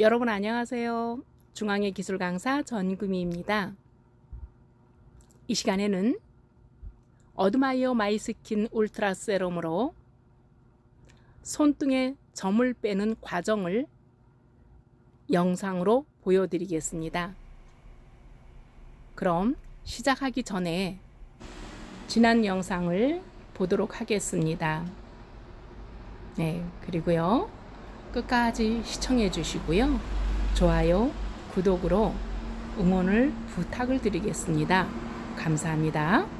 여러분 안녕하세요. 중앙의 기술 강사 전금희입니다. 이 시간에는 어드마이어 마이스킨 울트라 세럼으로 손등에 점을 빼는 과정을 영상으로 보여드리겠습니다. 그럼 시작하기 전에 지난 영상을 보도록 하겠습니다. 네, 그리고요. 끝까지 시청해 주시고요. 좋아요, 구독으로 응원을 부탁을 드리겠습니다. 감사합니다.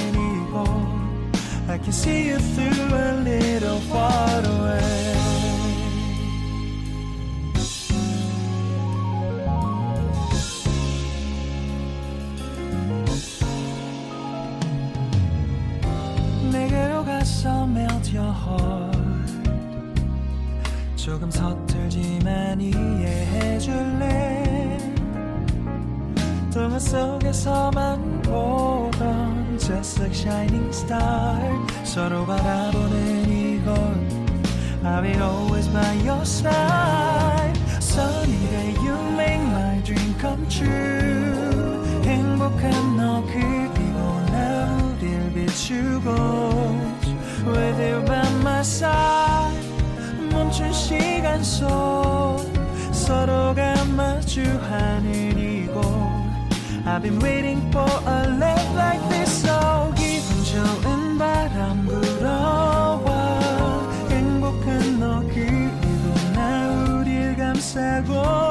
can see you through a little far away 내게로 가서 melt your heart 조금 서툴지만 이해해줄래 동화 속에서만 보던 Just like shining star 서로 바라보는 이곳 I'll be always by your side Sunny day you make my dream come true 행복한 너 그리고 나 우릴 비추고 With you by my side 멈춘 시간 속 서로가 마주하는 이곳 I've been waiting for a love like this so 기분 좋은 바람 불어와 행복한 너 그리고 나 우릴 감싸고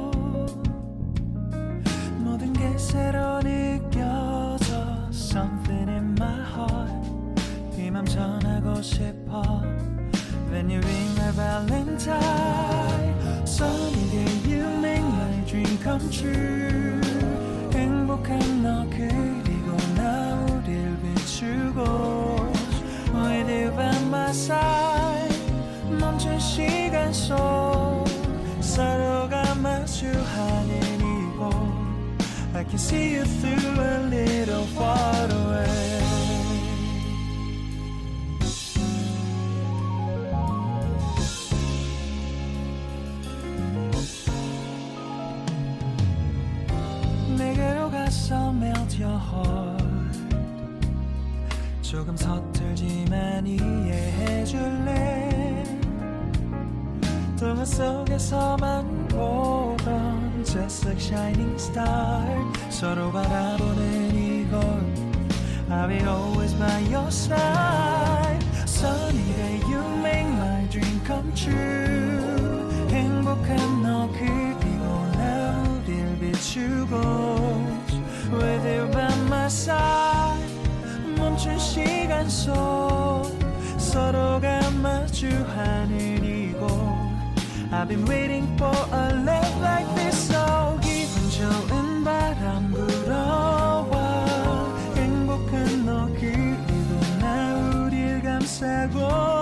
모든 게 새로 느껴져 Something in my heart 이맘 전하고 싶어 When you ring my valentine Sunny day you make my dream come true 행복한 너 그리고 나 우릴 비추고 With you by my side 멈춘 시간 속 I can see you through a little far away 내게로 가서 melt your heart 조금 서툴지만 이해해줄래 동화 속에서만 보던 Just like shining star 서로 바라보는 이곳 I'll be always by your side Sunny day you make my dream come true 행복한 너 그리고 나 우릴 비추고 With you by my side 멈춘 시간 속 서로가 마주하는 이곳 I've been waiting for a love like this so 기분 좋은 바람 불어와 행복한 너 그리고 나 우릴 감싸고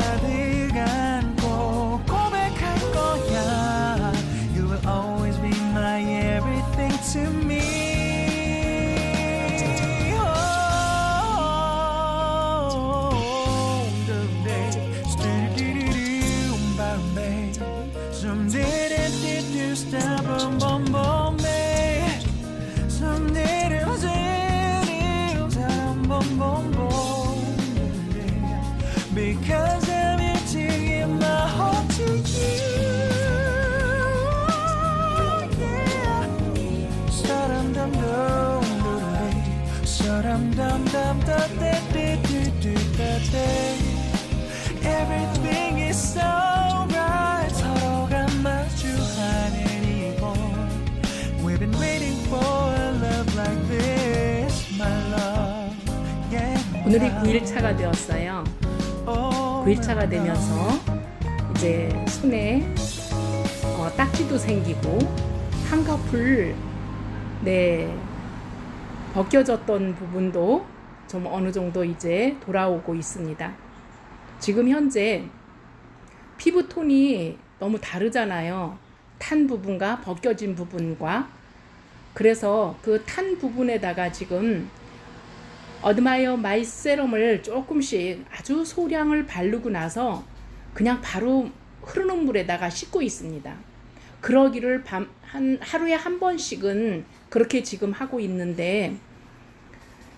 Daddy. 오늘이 9일차가 되었어요. Oh, 9일차가 되면서 이제 손에 어, 딱지도 생기고 한꺼풀 네 벗겨졌던 부분도 좀 어느 정도 이제 돌아오고 있습니다. 지금 현재 피부 톤이 너무 다르잖아요. 탄 부분과 벗겨진 부분과 그래서 그 탄 부분에다가 지금 어드마이어 마이 세럼을 조금씩 아주 소량을 바르고 나서 그냥 바로 흐르는 물에다가 씻고 있습니다. 그러기를 밤, 한, 하루에 한 번씩은 그렇게 지금 하고 있는데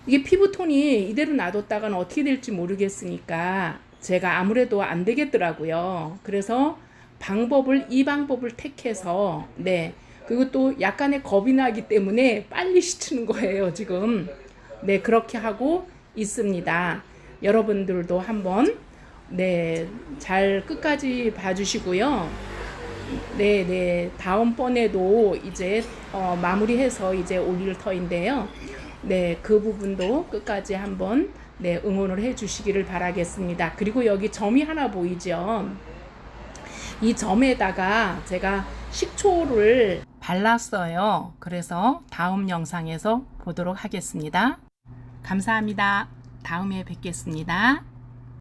이게 피부톤이 이대로 놔뒀다가는 어떻게 될지 모르겠으니까 제가 아무래도 안 되겠더라고요. 그래서 방법을 이 방법을 택해서 네 그리고 또 약간의 겁이 나기 때문에 빨리 씻는 거예요 지금 네 그렇게 하고 있습니다. 여러분들도 한번 네 잘 끝까지 봐주시고요. 네, 네. 다음번에도 이제 어, 마무리해서 이제 올릴 터인데요. 네, 그 부분도 끝까지 한번 네, 응원을 해 주시기를 바라겠습니다. 그리고 여기 점이 하나 보이죠? 이 점에다가 제가 식초를 발랐어요. 그래서 다음 영상에서 보도록 하겠습니다. 감사합니다. 다음에 뵙겠습니다.